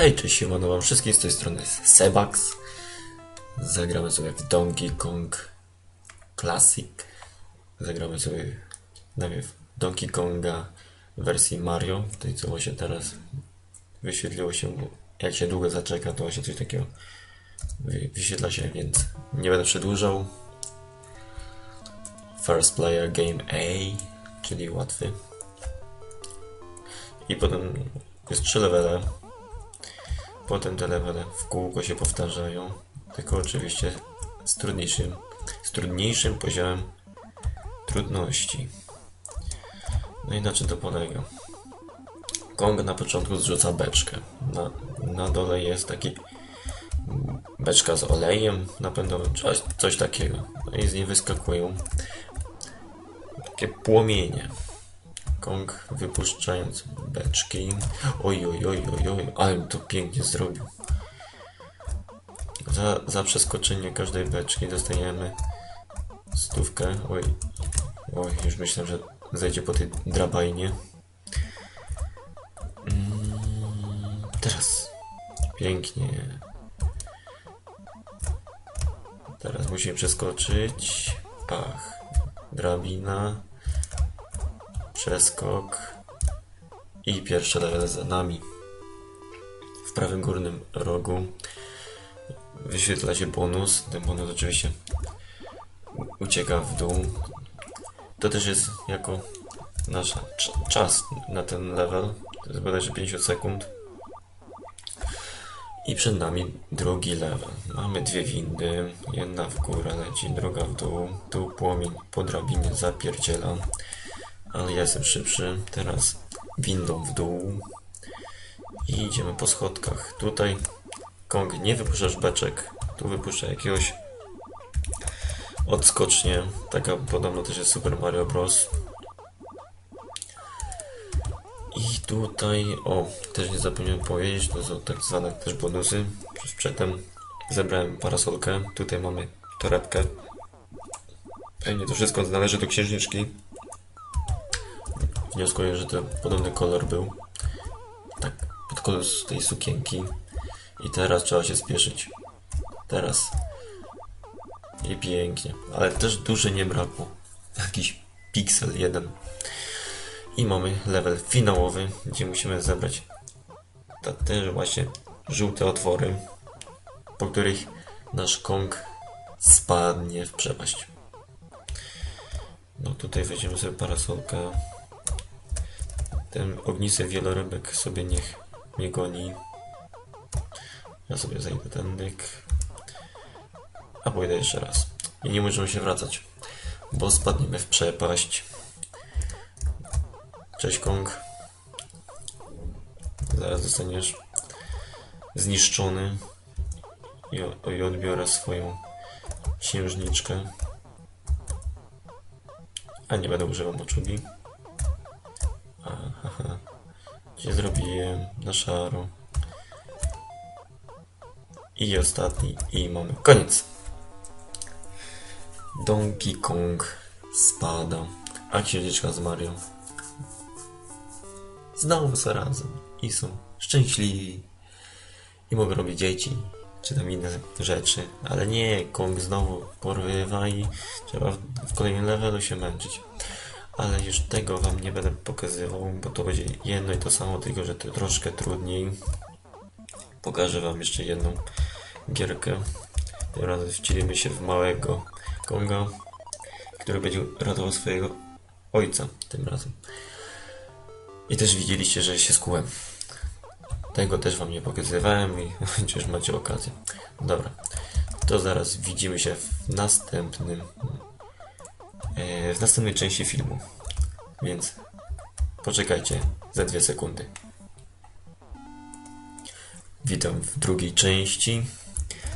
Hej, cześć, siemano wam wszystkim z tej strony jest Sebax. Zagramy sobie w Donkey Kong Classic. Zagramy sobie najpierw Donkey Konga w wersji Mario. Tutaj co właśnie teraz wyświetliło się, bo jak się długo zaczeka, to właśnie coś takiego wy- wyświetla się, więc nie będę przedłużał. First player game A, czyli łatwy. I potem jest trzy levele. Potem te levele w kółko się powtarzają, tylko oczywiście z trudniejszym, z trudniejszym poziomem trudności. No i na czym to polega? Kong na początku zrzuca beczkę. Na, na dole jest taki beczka z olejem napędowym, coś, coś takiego. No i z niej wyskakują takie płomienie. Kong wypuszczając beczki. Oj, oj, oj, oj, oj, ale to pięknie zrobił. Za, za przeskoczenie każdej beczki dostajemy stówkę. Oj, oj, już myślę, że zejdzie po tej drabajnie. Mm, teraz. Pięknie. Teraz musimy przeskoczyć. Pach. Drabina. Przeskok. I pierwszy level za nami. W prawym górnym rogu wyświetla się bonus. Ten bonus oczywiście ucieka w dół. To też jest jako nasz cz- czas na ten level. To jest bodajże 50 sekund. I przed nami drugi level. Mamy dwie windy. Jedna w górę leci, druga w dół. Tu płomień po drabinie zapierdziela. Ale ja jestem szybszy. Teraz windą w dół. I idziemy po schodkach. Tutaj Kong nie wypuszczasz beczek. Tu wypuszcza jakiegoś odskocznie. Taka podobno też jest Super Mario Bros. I tutaj, o, też nie zapomniałem powiedzieć, to są tak zwane też bonusy. Przed- Przedtem zebrałem parasolkę. Tutaj mamy torebkę. Pewnie to wszystko należy do księżniczki. Wnioskuję, że to podobny kolor był. Tak, pod kolor tej sukienki. I teraz trzeba się spieszyć. Teraz. I pięknie. Ale też duży nie brakło. Jakiś piksel jeden. I mamy level finałowy, gdzie musimy zebrać te właśnie żółte otwory, po których nasz Kong spadnie w przepaść. No tutaj weźmiemy sobie parasolkę. Ten ognisty wielorybek sobie niech mnie goni. Ja sobie zejdę ten. A pójdę jeszcze raz. I nie możemy się wracać, bo spadniemy w przepaść. Cześć Kong. Zaraz zostaniesz zniszczony i, i odbiorę swoją księżniczkę. A nie będę używał moczugi. Cię zrobiłem na szaro. I ostatni. I mamy koniec. Donkey Kong spada, a księżniczka z Mario znowu są razem i są szczęśliwi i mogą robić dzieci czy tam inne rzeczy, ale nie, Kong znowu porywa i trzeba w kolejnym levelu się męczyć. Ale już tego wam nie będę pokazywał, bo to będzie jedno i to samo, tylko że to troszkę trudniej. Pokażę wam jeszcze jedną gierkę. Tym razem wcielimy się w małego Konga, który będzie ratował swojego ojca tym razem. I też widzieliście, że się skułem. Tego też wam nie pokazywałem i chociaż macie okazję. Dobra, to zaraz widzimy się w następnym w następnej części filmu. Więc poczekajcie za dwie sekundy. Witam w drugiej części.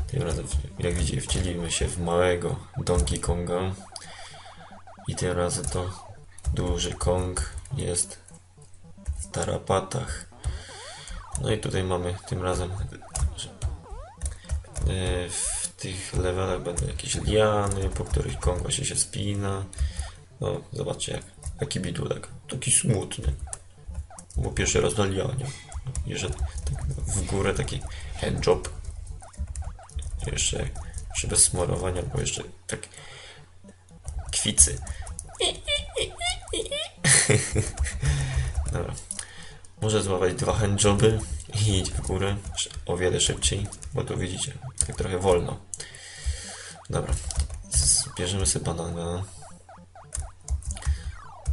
Tym razem, jak widzicie, wcielimy się w małego Donkey Konga. I tym razem to duży Kong jest w tarapatach. No i tutaj mamy tym razem e, w tych levelach będą jakieś liany, po których Kong właśnie się spina. No, zobaczcie jak, jaki bidulek. Taki smutny. Bo pierwszy raz na lianie. Że tak w górę taki handjob. Jeszcze, jeszcze bez smorowania, bo jeszcze tak kwicy. Dobra. Może złapać dwa handjoby i iść w górę o wiele szybciej, bo tu widzicie, tak trochę wolno. Dobra. Zbierzemy sobie banana.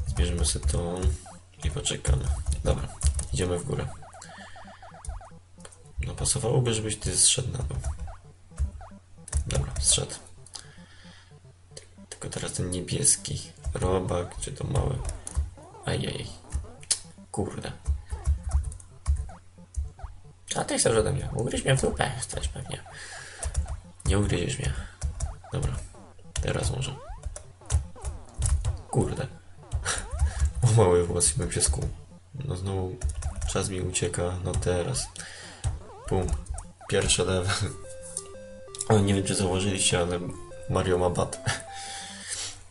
Zbierzemy sobie to i poczekamy. Dobra, idziemy w górę. No pasowałoby, żebyś ty zszedł na dół. Dobra, zszedł. Tylko teraz ten niebieski robak, czy to mały. Ajej. Kurde. A ty chcesz ode mnie? Ugryź mnie w dupę, stać pewnie. Nie ugryziesz mnie. Dobra. Teraz może. Kurde. O mały włos i bym się skuł. No znowu czas mi ucieka. No teraz. Pum. Pierwszy level. O, nie wiem czy zauważyliście, ale Mario ma bat.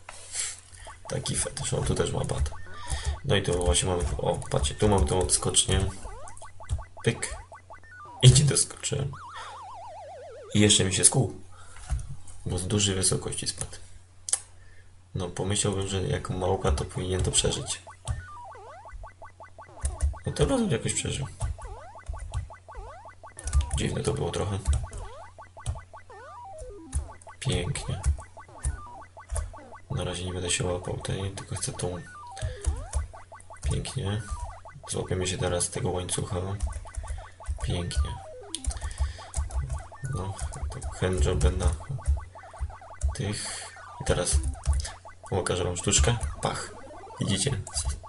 Taki fetysz. On tu też ma bat. No i tu właśnie mamy... O, patrzcie, tu mam tą odskocznię. Pyk. I nie doskoczyłem. I jeszcze mi się skuł. Bo z dużej wysokości spadł. No, pomyślałbym, że jako małpa to powinien to przeżyć. No to razem jakoś przeżył. Dziwne to było trochę. Pięknie. Na razie nie będę się łapał tej, tylko chcę tą. Pięknie. Złapiemy się teraz z tego łańcucha. Pięknie. No, to handjob na tych. I teraz pokażę wam sztuczkę. Pach. Widzicie?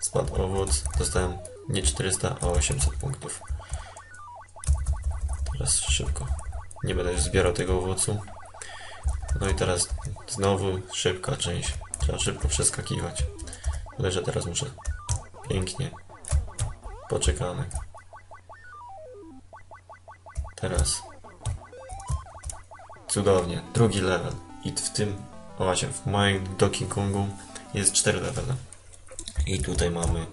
Spadł owoc. Dostałem nie 400, a 800 punktów. Teraz szybko. Nie będę już zbierał tego owocu. No i teraz znowu szybka część. Trzeba szybko przeskakiwać. Tyle, że teraz muszę. Pięknie. Poczekamy. Teraz. Cudownie. Drugi level. I w tym, właśnie, w moim Donkey Kongu jest 4 levele. I tutaj mamy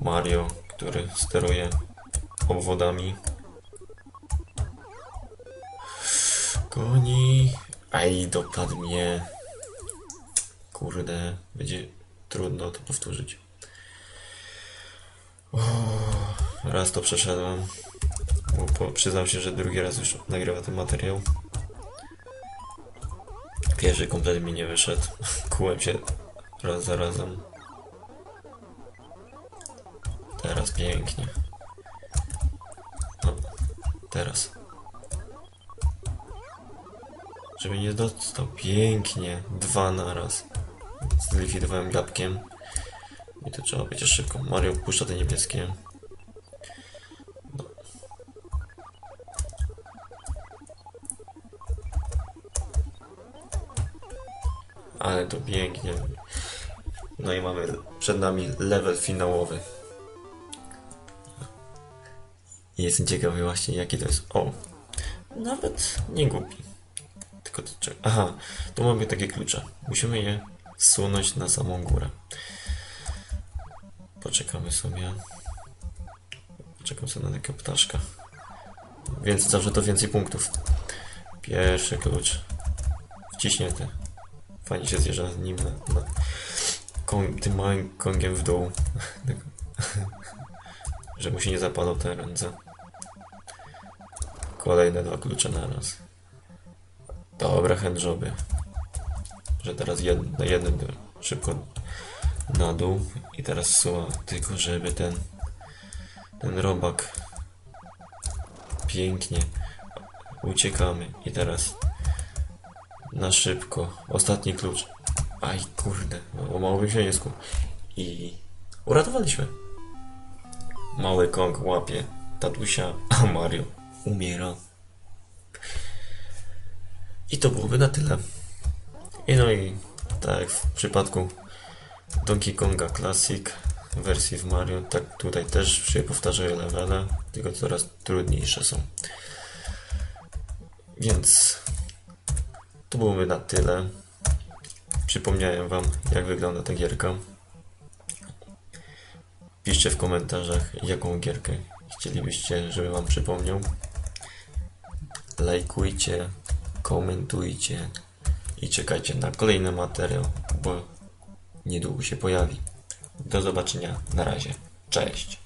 Mario, który steruje obwodami. Koni. Aj, dopadł mnie. Kurde, będzie trudno to powtórzyć. O, raz to przeszedłem. Bo po, przyznam się, że drugi raz już nagrywa ten materiał. Pierwszy kompletnie mi nie wyszedł. Kułem się raz za razem. Teraz pięknie. No, teraz. Żeby nie dostał. Pięknie. Dwa na raz. Zlikwidowałem gapkiem. I to trzeba będzie szybko. Mario puszcza te niebieskie. Ale to pięknie. No i mamy przed nami level finałowy. Jestem ciekawy właśnie jaki to jest. O! Nawet nie głupi. Tylko to Aha, tu mamy takie klucze. Musimy je zsunąć na samą górę. Poczekamy sobie. Poczekam sobie na takiego ptaszka. Więc zawsze to więcej punktów. Pierwszy klucz. Wciśnięty. Fajnie się zjeżdża z nim na, na kong, tym małym kongiem w dół. Że mu się nie zapalą te ręce. Kolejne dwa klucze na raz. Dobra, handjoby. Że teraz jed, na do- szybko na dół i teraz suła, tylko żeby ten ten robak pięknie uciekamy i teraz na szybko. Ostatni klucz. Aj kurde, o mało bym się nie i uratowaliśmy. Mały kong łapie tatusia, a Mario umiera. I to byłoby na tyle. I no i tak jak w przypadku Donkey Konga Classic wersji w Mario, tak tutaj też się powtarzają levele, tylko coraz trudniejsze są. Więc to byłoby na tyle. Przypomniałem Wam, jak wygląda ta gierka. Piszcie w komentarzach, jaką gierkę chcielibyście, żeby Wam przypomniał, lajkujcie, komentujcie i czekajcie na kolejny materiał, bo niedługo się pojawi. Do zobaczenia, na razie. Cześć!